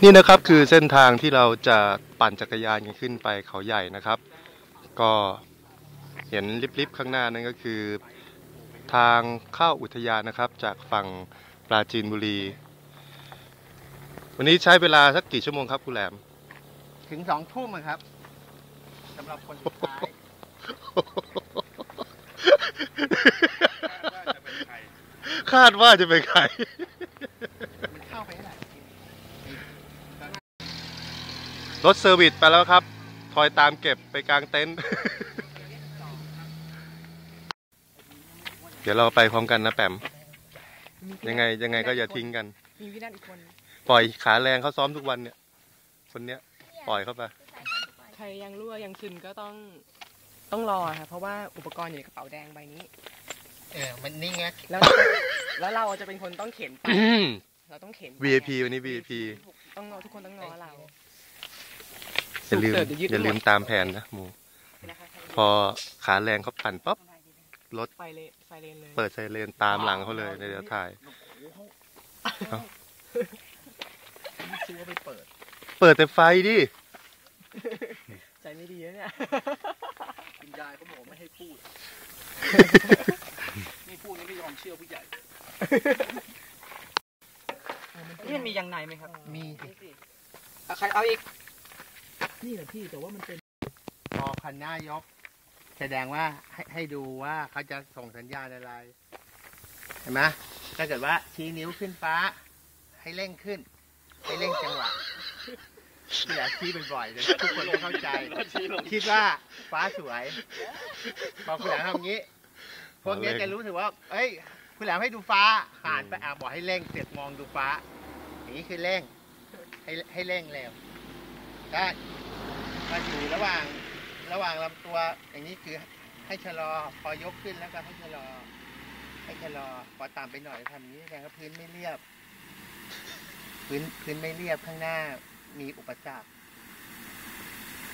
นี่นะครับคือเส้นทางที่เราจะปั่นจักรยานกันขึ้นไปเขาใหญ่นะครับ ก็เห็นลิบๆข้างหน้านั่นก็คือ ทางเข้าอุทยานนะครับ จากฝั่งปราจีนบุรี วันนี้ใช้เวลาสักกี่ชั่วโมงครับคุณแหลม ถึงสองทุ่มอะครับสำหรับคนสุดท้ายคาดว่าจะเป็นใคร มันเข้าไปเท่าไหร่ รถเซอร์วิสไปแล้วครับคอยตามเก็บไปกลางเต็นท์ เดี๋ยวเราไปพร้อมกันนะแปม ยังไงยังไงก็อย่าทิ้งกัน มีพี่นัทอีกคนปล่อยขาแรงเขาซ้อมทุกวันเนี่ย คนเนี้ยปล่อยเข้าไป ใครยังรั่วยังซึนก็ต้องต้องรอค่ะ เพราะว่าอุปกรณ์อยู่ในกระเป๋าแดงใบนี้ เออ มันนี่ไง แล้ว แล้วเราจะเป็นคนต้องเข็นไป เราต้องเข็นไป VIP วันนี้ VIP ต้องรอทุกคนต้องรอเรา อย่าลืมเสิร์ฟเดี๋ยวยึดอย่าลืมหมดตามแผนนะหมูนะคะพอขาแรงเขาปั่นปั๊บรถไฟเลนไฟเลนเลยเปิดไซเรนตามหลังเขาเลยในเดี๋ยวถ่ายซื้อไปเปิดเปิดแต่ไฟดิใจไม่ดีแล้วเนี่ยคุณยายก็บอกไม่ให้พูดนี่พูดนี่ไม่ยอมเชื่อผู้ใหญ่นี่มันมียังไงไหมครับ มีสิใครเอาอีก นี่แหละพี่แต่ว่ามันเป็นพอคันหน้ายก แสดงว่าให้ให้ดูว่าเขาจะส่งสัญญาณอะไร เห็นไหมถ้าเกิดว่าชี้นิ้วขึ้นฟ้า ให้เร่งขึ้น ให้เร่งจังหวะที่อยาชี้บ่อยๆเดี๋ยวทุกคนจะเข้าใจ คิดว่าฟ้าสวยพอคุณแหลมทำอย่างนี้ พวกเนี้ยจะรู้สึกว่า เอ้ยคุณแหลมให้ดูฟ้าหันไปอะบอกให้เร่งเสร็จมองดูฟ้า อย่างนี้คือเร่ง ให้ให้เร่งเร็วถ้า มาอยู่ระหว่างระหว่างลำตัวอย่างนี้คือให้ชะลอพอยกขึ้นแล้วก็ให้ชะลอ ให้ชะลอพอต่ำไปหน่อยท่างนี้แสดงว่าพื้นไม่เรียบ พื้นพื้นไม่เรียบข้างหน้ามีอุปสรรค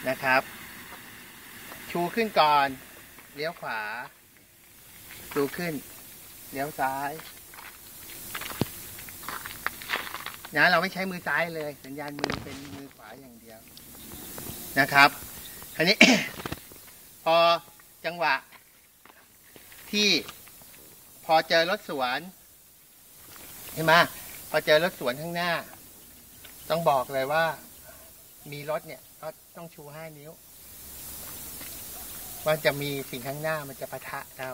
นะครับ ชูขึ้นก่อน เลี้ยวขวา ชูขึ้น เลี้ยวซ้ายนะเราไม่ใช้มือซ้ายเลย สัญญาณมือเป็นมือขวาอย่างเดียว นะครับคราวนี้ พอจังหวะ ที่พอเจอรถสวนเห็นไหมพอเจอรถสวนข้างหน้า ต้องบอกเลยว่า มีรถเนี่ย ก็ต้องชูห้านิ้ว ว่าจะมีสิ่งข้างหน้ามันจะปะทะเรา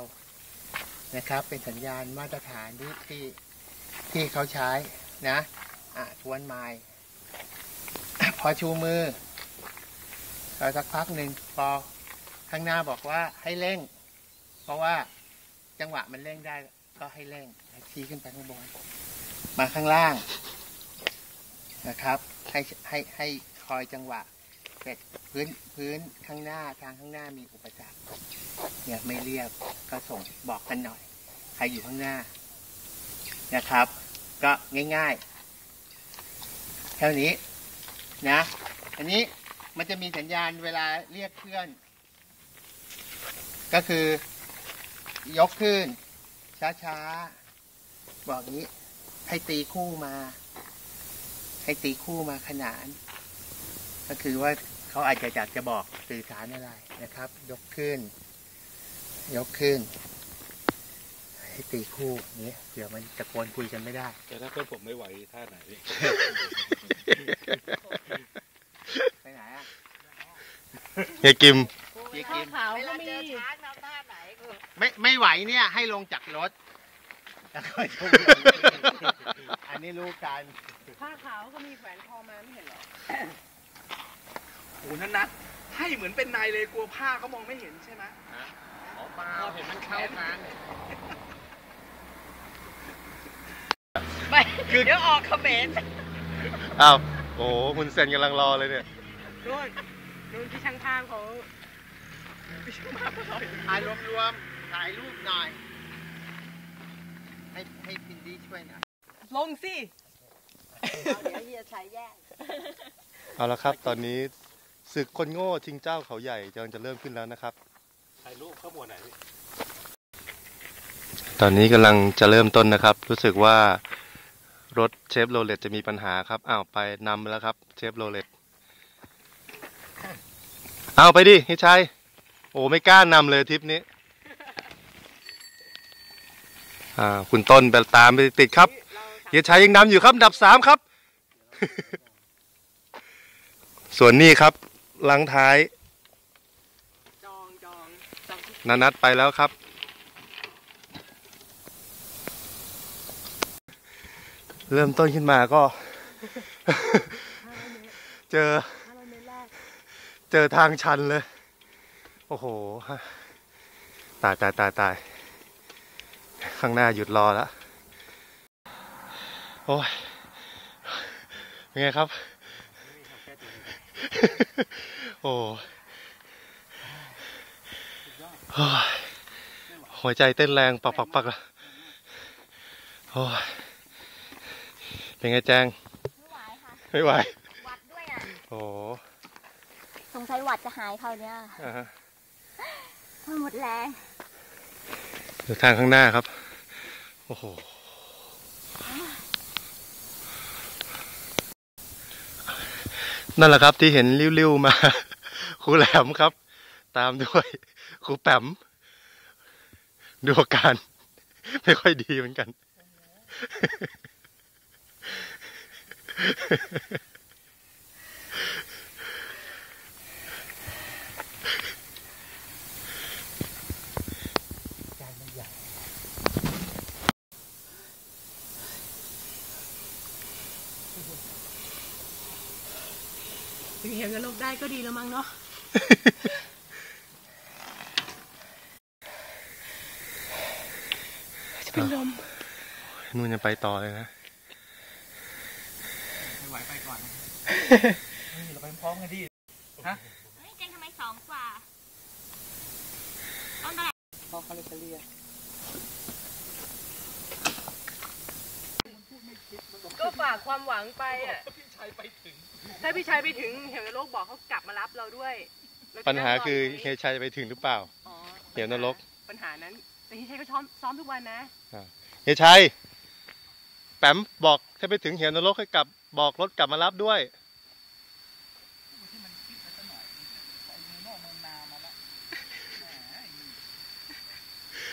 นะครับ เป็นสัญญาณมาตรฐานที่ที่ที่เขาใช้นะ อะทวนไม้พอชูมือ เราสักพักหนึ่งพอข้างหน้าบอกว่าให้เร่ง เพราะว่าจังหวะมันเร่งได้ก็ให้เร่งชี้ขึ้นไปข้างบนมาข้างล่างนะครับ ให้ให้ให้คอยจังหวะเสร็จพื้นพื้นข้างหน้าทางข้างหน้ามีอุปสรรคเนี่ยไม่เรียบก็ส่งบอกกันหน่อย ใครอยู่ข้างหน้านะครับ ก็ง่ายๆเท่นี้นะ อันนี้ มันจะมีสัญญาณเวลาเรียกเพื่อน ก็คือ ยกขึ้น ช้าๆ บอกนี้ ให้ตีคู่มา ให้ตีคู่มาขนาน ก็คือว่าเขาอาจจะอยากจะบอกสื่อสารอะไรนะครับ ยกขึ้น ยกขึ้น ให้ตีคู่อย่างนี้เดี๋ยวมันตะโกนคุยกันไม่ได้ แต่ถ้าเพื่อนผมไม่ไหวท่าไหน ไปไหนอะเฮียกิม เจ๊กิม ขาวก็มีไม่ไม่ไหวเนี่ยให้ลงจากรถ แล้วก็ชมอันนี้รู้กันผ้าขาวก็มีแขวนคอมาไม่เห็นเหรอโอ้นั่นนะให้เหมือนเป็นนายเลยกลัวผ้าเขามองไม่เห็นใช่ไหมหมอปลาเห็นมันเข้ากันไม่เดี๋ยวออกเขมรอ้าว โอ้โหคุณเซนกำลังรอเลยเนี่ยนู่นนู่นที่ช่างภาพเขาที่ช่างภาพเขาถ่ายรวมๆถ่ายรูปหน่อย ให้ให้พินดี้ช่วยหน่อย ลงสิ เดี๋ยวเฮียชัยแย่งเอาละครับ ตอนนี้ศึกคนโง่ชิงเจ้าเขาใหญ่กำลังจะเริ่มขึ้นแล้วนะครับ ถ่ายรูปเข้าหมวดไหน ตอนนี้กำลังจะเริ่มต้นนะครับ รู้สึกว่า รถเชฟโรเลตจะมีปัญหาครับ อ้าวไปนำแล้วครับเชฟโรเลตเอาไปดิฮิชัย โอ้ไม่กล้านำเลยทริปนี้ อ่า คุณต้นไปตามไปติดครับเฮียชัยยังนำอยู่ครับอันดับสามครับ ส่วนนี้ครับหลังท้ายจองจองจองที่นานัดไปแล้วครับ เริ่มต้นขึ้นมาก็ เจอ เจอทางชันเลย โอ้โห ตายตายตายตายข้างหน้าหยุดรอแล้ว โอ้ยเป็นไงครับ โอ้โอ้ยหัวใจเต้นแรงปักปักปักละโอ้ย เป็นไงแจงไม่ไหวค่ะไม่ไหวหวัดด้วยอะโอ้สงสัยหวัดจะหายคราวเนี้ยอ่าฮะหมดแรงดูทางข้างหน้าครับ โอ้โหนั่นแหละครับที่เห็นริ้วๆมาครูแหลมครับ ตามด้วยครูแปมดูอาการ ไม่ค่อยดีเหมือนกันจานมันใหญ่ ถึงเห็นกันโลกได้ก็ดีแล้วมั้งเนาะจะเป็นลม นู่นยังไปต่อเลยนะ ไม่ไหวไปก่อนนะนี่เราไปพร้อมกันดิเฮ้ยเจนทำไมสองกว่าต้นอะไรพอคาลิเลียก็ฝากความหวังไปอะพี่ชัยไปถึงถ้าพี่ชายไปถึงเหวโลกบอกเขากลับมารับเราด้วยเรจะปัญหาคือนั่งรเฮียชัยจะไปถึงหรือเปล่าอ๋อเหวนรก ปัญหานั้นแต่เฮียชัยก็ซ้อมซ้อมทุกวันนะเฮียชัยแปมบอกถ้าไปถึงเหวนรกให้กลับ บอกรถกลับมารับด้วย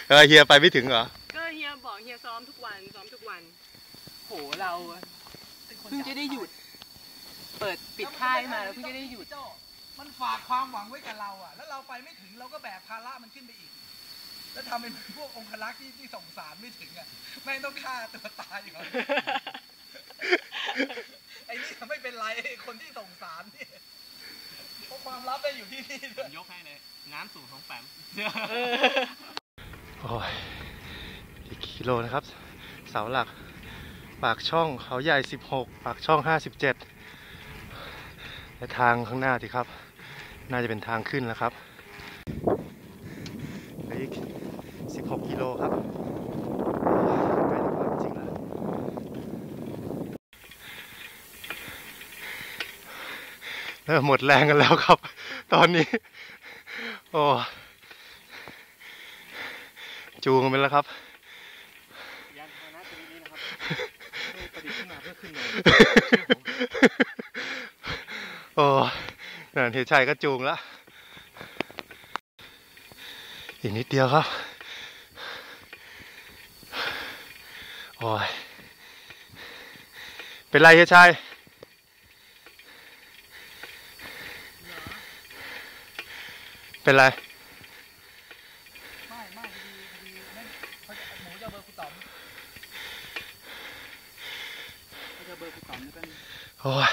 เออเฮียไปไม่ถึงเหรอ ก็เฮียบอกเฮียซ้อมทุกวันซ้อมทุกวัน โหเราเพิ่งจะได้หยุด เปิดปิดค่ายมาแล้วเพิ่งจะได้หยุดโจ้มันฝากความหวังไว้กับเราอะ แล้วเราไปไม่ถึงเราก็แบกภาระมันขึ้นไปอีก แล้วทำเป็นพวกองครักษ์ที่ที่ส่งสารไม่ถึงอะ แม่งต้องฆ่าตัวตายก่อน ไอ้นี่ไม่เป็นไรไอ้คนที่ส่งสารนี่เพราะความลับได้อยู่ที่นี่ด้วยยกให้เลย น้ำสูงของแปมโอ้ยอีกกิโลนะครับ เสาหลัก ปากช่องเขาใหญ่ 16 ปากช่อง 57 และทางข้างหน้าสิครับ น่าจะเป็นทางขึ้นแล้วครับเหลืออีก 16 กิโลครับใกล้จะความจริงแล้ว หมดแรงกันแล้วครับ ตอนนี้ โอ้จูงไปแล้วครับยานพาหนะชนิดนี้นะครับประดิษฐ์ขึ้นมาเพื่อขึ้นลงโอ้นั่นเฮียชัยก็จูงแล้วอีกนิดเดียวครับ โอ้ย เป็นไรเฮียชัย เป็นไร ไม่ไม่พอดีพอดีนั่นเขาจะหมูจะเอาเบอร์คุณต๋อมเขาจะเอาเบอร์คุณต๋อมแล้วกัน โอ้ย